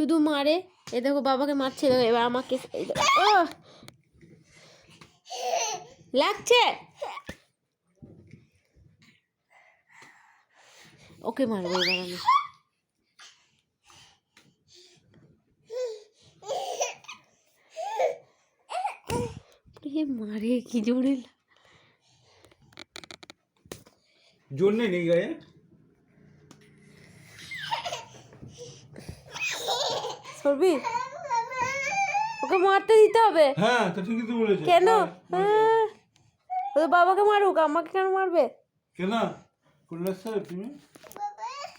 শুধু মারে। এ দেখো বাবাকে মারছে এবার আমাকে লাগছে? ওকে মারবো এবার আমি। মারে, কি জোরে জোর নেই গায়ে? সরবি ওকে মারতে দিতে হবে? হ্যাঁ তো ঠিকই তো বলেছে। কেন? হ্যাঁ। ও বাবাকে মারুক আমাকে কেন মারবে? কেন? কুল্লার সাহেব তুমি?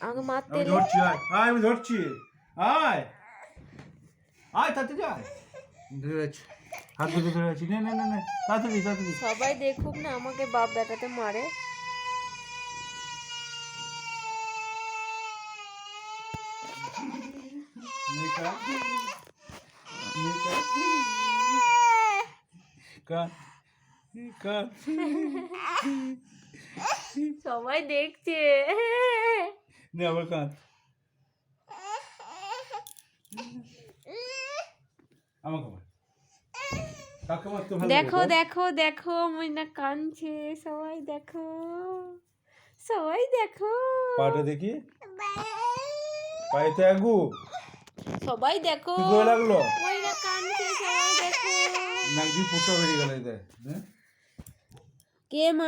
আমাকে মারতে আমি ধরছি আয়। আয় আমি ধরছি। আয়। আয় তাতে যা। ধরে হাত ধরে ধরে আছি। নে নে নে নে। তাড়াতাড়ি তাড়াতাড়ি। সবাই দেখুক না আমাকে বাপ বেটাতে মারে। সবাই দেখছে। নে আবার কাঁদ। আমাকে দেখো দেখো দেখো মইনা কাঁদছে। সবাই দেখো। সবাই দেখো। পাটা দেখি। পায়েতে আগু সবাই দেখো। লাগল? কাঁদছে সবাই দেখো। নাক ফুটো বেরিয়ে গেল এদের হ্যাঁ? কে মা